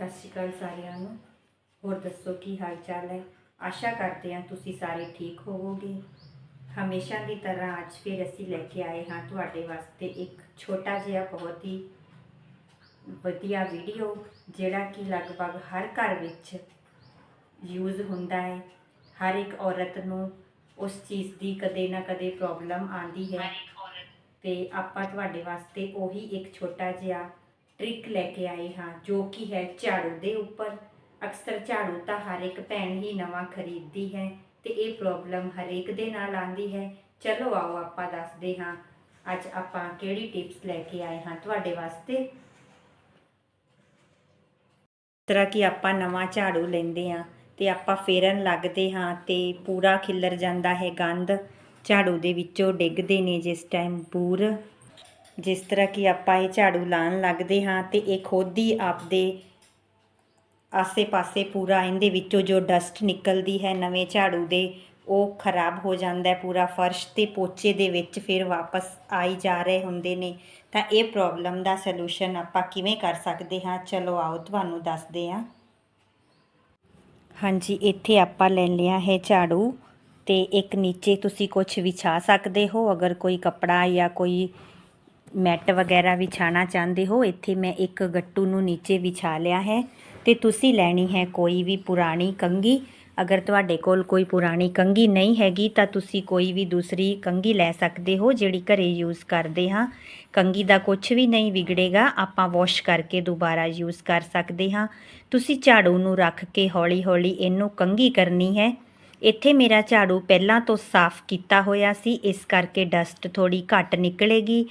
ਸਤਿ ਸ਼੍ਰੀ ਅਕਾਲ ਸਾਰਿਆਂ ਨੂੰ। ਹੋਰ ਦੱਸੋ ਕੀ ਹਾਲ ਚਾਲ ਹੈ? ਆਸ਼ਾ ਕਰਦੇ ਹਾਂ ਤੁਸੀਂ ਸਾਰੇ ਠੀਕ ਹੋਵੋਗੇ। ਹਮੇਸ਼ਾ ਦੀ ਤਰ੍ਹਾਂ ਅੱਜ ਫਿਰ ਅਸੀਂ ਲੈ ਕੇ ਆਏ ਹਾਂ ਤੁਹਾਡੇ ਵਾਸਤੇ ਇੱਕ ਛੋਟਾ ਜਿਹਾ ਬਹੁਤ ਹੀ ਵਧੀਆ ਵੀਡੀਓ ਜਿਹੜਾ ਕਿ ਲਗਭਗ ਹਰ ਘਰ ਵਿੱਚ ਯੂਜ਼ ਹੁੰਦਾ ਹੈ। ਹਰ ਇੱਕ ਔਰਤ ਨੂੰ ਉਸ ਚੀਜ਼ ਦੀ ਕਦੇ ਨਾ ਕਦੇ ਪ੍ਰੋਬਲਮ ਆਂਦੀ ਹੈ। ਤੇ ਆਪਾਂ ਤੁਹਾਡੇ ਵਾਸਤੇ ਉਹੀ ਇੱਕ ਛੋਟਾ ਜਿਹਾ ਟ੍ਰਿਕ ਲੈ ਕੇ ਆਏ ਹਾਂ, ਜੋ ਕਿ ਹੈ ਝਾੜੂ ਦੇ ਉੱਪਰ। ਅਕਸਰ ਝਾੜੂ ਤਾਂ ਹਰ ਇੱਕ ਭੈਣ ਹੀ ਨਵਾਂ ਖਰੀਦਦੀ ਹੈ ਤੇ ਇਹ ਪ੍ਰੋਬਲਮ ਹਰੇਕ ਦੇ ਨਾਲ ਆਂਦੀ ਹੈ। ਚਲੋ ਆਓ ਆਪਾਂ ਦੱਸਦੇ ਹਾਂ, ਅੱਜ ਆਪਾਂ ਕਿਹੜੀ ਟਿਪਸ ਲੈ ਕੇ ਆਏ ਹਾਂ ਤੁਹਾਡੇ ਵਾਸਤੇ। ਇਸ ਤਰ੍ਹਾਂ ਕਿ ਆਪਾਂ ਨਵਾਂ ਝਾੜੂ ਲੈਂਦੇ ਹਾਂ ਤੇ ਆਪਾਂ ਫੇਰਨ ਲੱਗਦੇ ਹਾਂ ਤੇ ਪੂਰਾ ਖਿੱਲਰ ਜਾਂਦਾ ਹੈ ਗੰਦ ਝਾੜੂ ਦੇ ਵਿੱਚੋਂ ਡਿੱਗਦੇ ਨੇ ਜਿਸ ਟਾਈਮ ਪੂਰ ਜਿਸ ਤਰ੍ਹਾਂ ਕਿ ਆਪਾਂ ਇਹ ਝਾੜੂ ਲਾਣ ਲੱਗਦੇ ਹਾਂ ਤੇ ਇਹ ਖੁਦ ਹੀ ਆਪਦੇ ਆਸੇ-ਪਾਸੇ ਪੂਰਾ ਇਹਦੇ ਵਿੱਚੋਂ ਜੋ ਡਸਟ ਨਿਕਲਦੀ ਹੈ ਨਵੇਂ ਝਾੜੂ ਦੇ, ਉਹ ਖਰਾਬ ਹੋ ਜਾਂਦਾ ਪੂਰਾ ਫਰਸ਼ ਤੇ ਪੋਚੇ ਦੇ ਵਿੱਚ ਫਿਰ ਵਾਪਸ ਆਈ ਜਾ ਰਹੇ ਹੁੰਦੇ ਨੇ। ਤਾਂ ਇਹ ਪ੍ਰੋਬਲਮ ਦਾ ਸੋਲੂਸ਼ਨ ਆਪਾਂ ਕਿਵੇਂ ਕਰ ਸਕਦੇ ਹਾਂ? ਚਲੋ ਆਓ ਤੁਹਾਨੂੰ ਦੱਸਦੇ ਹਾਂ। ਹਾਂਜੀ, ਇੱਥੇ ਆਪਾਂ ਲੈ ਲਿਆ ਹੈ ਝਾੜੂ ਤੇ ਇੱਕ ਨੀਚੇ ਤੁਸੀਂ ਕੁਝ ਵਿਛਾ ਸਕਦੇ ਹੋ। ਅਗਰ ਕੋਈ ਕਪੜਾ ਜਾਂ ਕੋਈ ਮੈਟ ਵਗੈਰਾ ਵਿਛਾਣਾ ਚਾਹੁੰਦੇ ਹੋ? ਇੱਥੇ ਮੈਂ ਇੱਕ ਗੱਟੂ ਨੂੰ ਨੀਚੇ ਵਿਛਾ ਲਿਆ ਹੈ ਤੇ ਤੁਸੀਂ ਲੈਣੀ ਹੈ ਕੋਈ ਵੀ ਪੁਰਾਣੀ ਕੰਗੀ ਅਗਰ ਤੁਹਾਡੇ ਕੋਲ ਕੋਈ ਪੁਰਾਣੀ ਕੰਗੀ ਨਹੀਂ ਹੈਗੀ ਤਾਂ ਤੁਸੀਂ ਕੋਈ ਵੀ ਦੂਸਰੀ ਕੰਗੀ ਲੈ ਸਕਦੇ ਹੋ ਜਿਹੜੀ ਘਰੇ ਯੂਜ਼ ਕਰਦੇ ਹਾਂ। ਕੰਗੀ ਦਾ ਕੁਝ ਵੀ ਨਹੀਂ ਵਿਗੜੇਗਾ, ਆਪਾਂ ਵਾਸ਼ ਕਰਕੇ ਦੁਬਾਰਾ ਯੂਜ਼ ਕਰ ਸਕਦੇ ਹਾਂ। ਤੁਸੀਂ ਝਾੜੂ ਨੂੰ ਰੱਖ ਕੇ ਹੌਲੀ-ਹੌਲੀ ਇਹਨੂੰ ਕੰਗੀ ਕਰਨੀ ਹੈ। ਇੱਥੇ ਮੇਰਾ ਝਾੜੂ ਪਹਿਲਾਂ ਤੋਂ ਸਾਫ਼ ਕੀਤਾ ਹੋਇਆ ਸੀ, ਇਸ ਕਰਕੇ ਡਸਟ ਥੋੜੀ ਘੱਟ ਨਿਕਲੇਗੀ।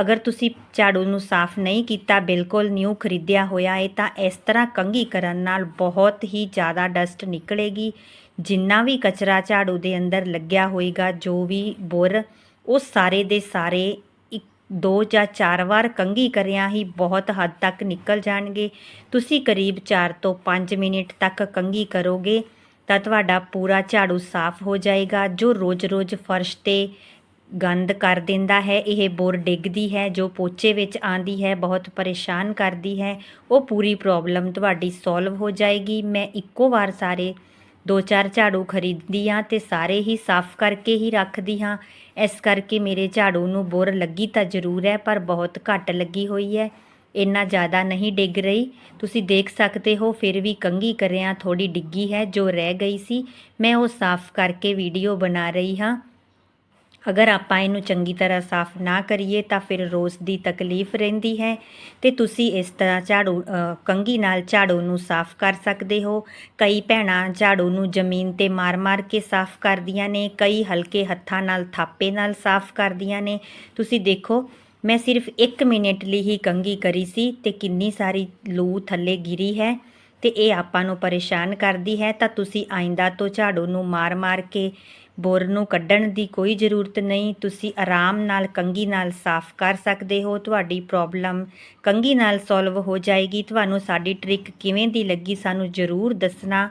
ਅਗਰ ਤੁਸੀਂ ਝਾੜੂ ਨੂੰ ਸਾਫ਼ ਨਹੀਂ ਕੀਤਾ, ਬਿਲਕੁਲ ਨਿਊ ਖਰੀਦਿਆ ਹੋਇਆ ਹੈ ਤਾਂ ਇਸ ਤਰ੍ਹਾਂ ਕੰਘੀ ਕਰਨ ਨਾਲ ਬਹੁਤ ਹੀ ਜ਼ਿਆਦਾ ਡਸਟ ਨਿਕਲੇਗੀ। ਜਿੰਨਾ ਵੀ ਕਚਰਾ ਝਾੜੂ ਦੇ ਅੰਦਰ ਲੱਗਿਆ ਹੋਏਗਾ, ਜੋ ਵੀ ਬੁਰ, ਉਹ ਸਾਰੇ ਦੇ ਸਾਰੇ ਇੱਕ, ਦੋ ਜਾਂ ਚਾਰ ਵਾਰ ਕੰਘੀ ਕਰਿਆ ਹੀ ਬਹੁਤ ਹੱਦ ਤੱਕ ਨਿਕਲ ਜਾਣਗੇ। ਤੁਸੀਂ ਕਰੀਬ 4 ਤੋਂ 5 ਮਿੰਟ ਤੱਕ ਕੰਘੀ ਕਰੋਗੇ। ਤਾਂ ਤੁਹਾਡਾ ਪੂਰਾ ਝਾੜੂ ਸਾਫ਼ ਹੋ ਜਾਏਗਾ, ਜੋ ਰੋਜ਼-ਰੋਜ਼ ਫਰਸ਼ ਤੇ ਗੰਦ ਕਰ ਦਿੰਦਾ ਹੈ, ਇਹ ਬੋਰ ਡਿੱਗਦੀ ਹੈ, ਜੋ ਪੋਚੇ ਵਿੱਚ ਆਂਦੀ ਹੈ, ਬਹੁਤ ਪਰੇਸ਼ਾਨ ਕਰਦੀ ਹੈ, ਉਹ ਪੂਰੀ ਪ੍ਰੋਬਲਮ ਤੁਹਾਡੀ ਸੋਲਵ ਹੋ ਜਾਏਗੀ। ਮੈਂ ਇੱਕੋ ਵਾਰ ਸਾਰੇ ਦੋ ਚਾਰ ਝਾੜੂ ਖਰੀਦਦੀ ਹਾਂ ਤੇ ਸਾਰੇ ਹੀ ਸਾਫ਼ ਕਰਕੇ ਹੀ ਰੱਖਦੀ ਹਾਂ। ਇਸ ਕਰਕੇ ਮੇਰੇ ਝਾੜੂ ਨੂੰ ਬੋਰ ਲੱਗੀ ਤਾਂ ਜ਼ਰੂਰ ਹੈ, ਪਰ ਬਹੁਤ ਘੱਟ ਲੱਗੀ ਹੋਈ ਹੈ। ਇੰਨਾ ਜ਼ਿਆਦਾ ਨਹੀਂ ਡਿੱਗ ਰਹੀ। ਤੁਸੀਂ ਦੇਖ ਸਕਦੇ ਹੋ ਫਿਰ ਵੀ ਕੰਗੀ ਕਰਿਆ ਥੋੜੀ ਡਿੱਗੀ ਹੈ ਜੋ ਰਹਿ ਗਈ ਸੀ। ਮੈਂ ਉਹ ਸਾਫ਼ ਕਰਕੇ ਵੀਡੀਓ ਬਣਾ ਰਹੀ ਹਾਂ। ਅਗਰ ਆਪਾਂ ਇਹਨੂੰ ਚੰਗੀ ਤਰ੍ਹਾਂ ਸਾਫ਼ ਨਾ ਕਰੀਏ ਤਾਂ ਫਿਰ ਰੋਜ਼ ਦੀ ਤਕਲੀਫ ਰਹਿੰਦੀ ਹੈ। ਤੇ ਤੁਸੀਂ ਇਸ ਤਰ੍ਹਾਂ ਝਾੜੂ ਅ, ਕੰਘੀ ਨਾਲ ਝਾੜੂ ਨੂੰ ਸਾਫ਼ ਕਰ ਸਕਦੇ ਹੋ। ਕਈ ਭੈਣਾਂ ਝਾੜੂ ਨੂੰ ਜ਼ਮੀਨ ਤੇ ਮਾਰ-ਮਾਰ ਕੇ ਸਾਫ਼ ਕਰਦੀਆਂ ਨੇ। ਕਈ ਹਲਕੇ ਹੱਥਾਂ ਨਾਲ ਥਾਪੇ ਨਾਲ ਸਾਫ਼ ਕਰਦੀਆਂ ਨੇ। ਤੁਸੀਂ ਦੇਖੋ ਮੈਂ ਸਿਰਫ 1 ਮਿੰਟ ਲਈ ਹੀ ਕੰਘੀ ਕਰੀ ਸੀ ਤੇ ਕਿੰਨੀ ਸਾਰੀ ਲੂ ਥੱਲੇ ਗਿਰੀ ਹੈ ਤੇ ਇਹ ਆਪਾਂ ਨੂੰ ਪਰੇਸ਼ਾਨ ਕਰਦੀ ਹੈ, ਤਾਂ ਤੁਸੀਂ ਆਇੰਦਾ ਤੋਂ ਝਾੜੂ ਨੂੰ ਮਾਰ-ਮਾਰ ਕੇ ਬੋਰ ਨੂੰ ਕੱਢਣ ਦੀ ਕੋਈ ਜ਼ਰੂਰਤ ਨਹੀਂ। ਤੁਸੀਂ ਆਰਾਮ ਨਾਲ ਕੰਗੀ ਨਾਲ ਸਾਫ਼ ਕਰ ਸਕਦੇ ਹੋ। ਤੁਹਾਡੀ ਪ੍ਰੋਬਲਮ ਕੰਗੀ ਨਾਲ ਸੋਲਵ ਹੋ ਜਾਏਗੀ। ਤੁਹਾਨੂੰ ਸਾਡੀ ਟ੍ਰਿਕ ਕਿਵੇਂ ਦੀ ਲੱਗੀ ਸਾਨੂੰ ਜ਼ਰੂਰ ਦੱਸਣਾ।